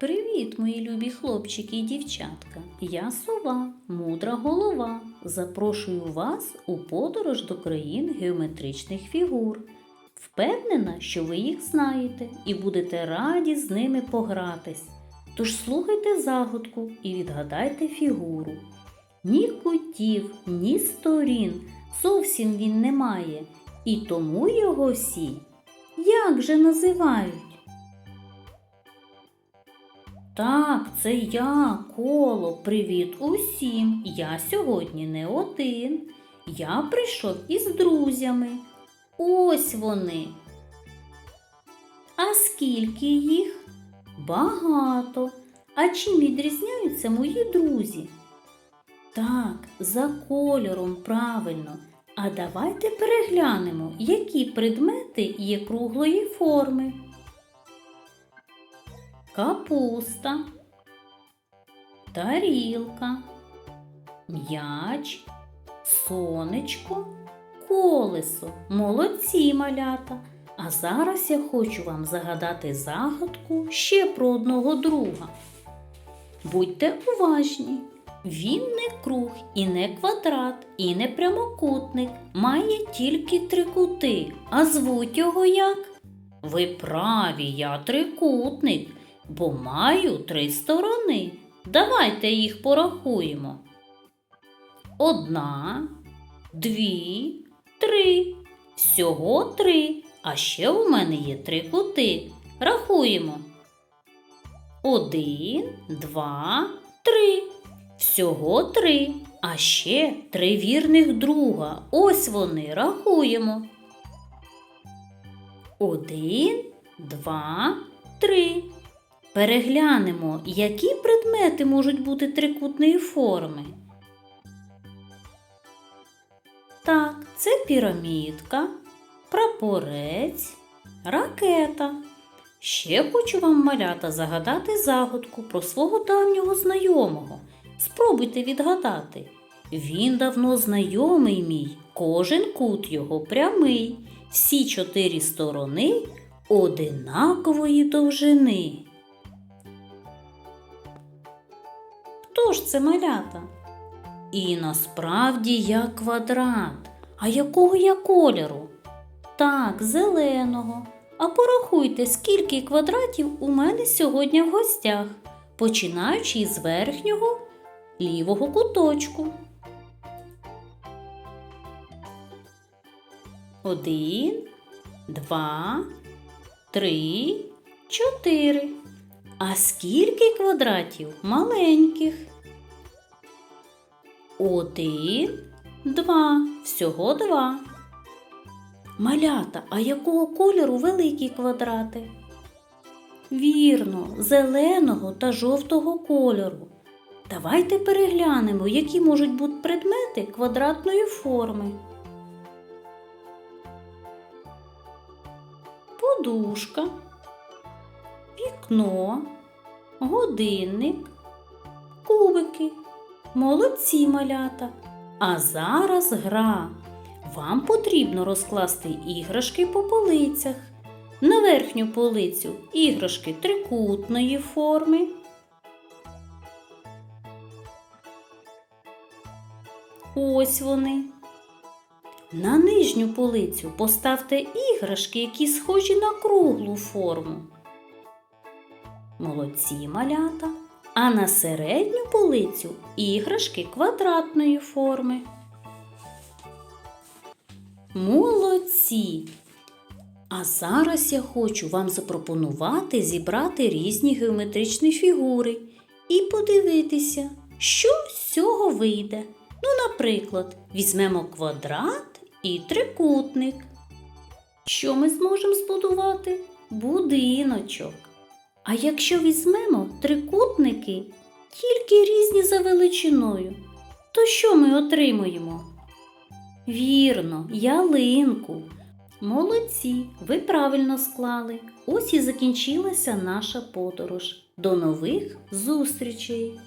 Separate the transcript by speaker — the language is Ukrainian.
Speaker 1: Привіт, мої любі хлопчики і дівчатка! Я сова, мудра голова. Запрошую вас у подорож до країн геометричних фігур. Впевнена, що ви їх знаєте і будете раді з ними погратись. Тож слухайте загадку і відгадайте фігуру. Ні кутів, ні сторін зовсім він не має, і тому його всі як же називають? Так, це я, коло. Привіт усім. Я сьогодні не один. Я прийшов із друзями. Ось вони. А скільки їх? Багато. А чим відрізняються мої друзі? Так, за кольором правильно. А давайте переглянемо, які предмети є круглої форми капуста, тарілка, м'яч, сонечко, колесо. Молодці малята. А зараз я хочу вам загадати загадку ще про одного друга. Будьте уважні. Він не круг і не квадрат, і не прямокутник, має тільки три кути. А звуть його як? Ви праві, я трикутник бо маю три сторони. Давайте їх порахуємо. Одна, дві, три. Всього три. А ще у мене є три кути. Рахуємо. Один, два, три. Всього три. А ще три вірних друга. Ось вони рахуємо. Один, два, три. Переглянемо, які предмети можуть бути трикутної форми. Так, це пірамідка, прапорець, ракета. Ще хочу вам малята загадати загадку про свого давнього знайомого. Спробуйте відгадати. Він давно знайомий мій, кожен кут його прямий, всі чотири сторони одинакової довжини. Хто ж це малята? І насправді я квадрат. А якого я кольору? Так, зеленого. А порахуйте, скільки квадратів у мене сьогодні в гостях, починаючи із верхнього лівого куточку. Один, два, три, чотири. А скільки квадратів маленьких? Один, два, всього два. Малята, а якого кольору великі квадрати? Вірно, зеленого та жовтого кольору. Давайте переглянемо, які можуть бути предмети квадратної форми. Подушка вікно, годинник, кубики. Молодці малята. А зараз гра. Вам потрібно розкласти іграшки по полицях. На верхню полицю іграшки трикутної форми. Ось вони. На нижню полицю поставте іграшки, які схожі на круглу форму. Молодці малята. А на середню полицю іграшки квадратної форми. Молодці! А зараз я хочу вам запропонувати зібрати різні геометричні фігури і подивитися, що з цього вийде. Ну, наприклад, візьмемо квадрат і трикутник. Що ми зможемо збудувати? Будиночок. А якщо візьмемо трикутники, тільки різні за величиною, то що ми отримуємо? Вірно, ялинку. Молодці, ви правильно склали. Ось і закінчилася наша подорож. До нових зустрічей!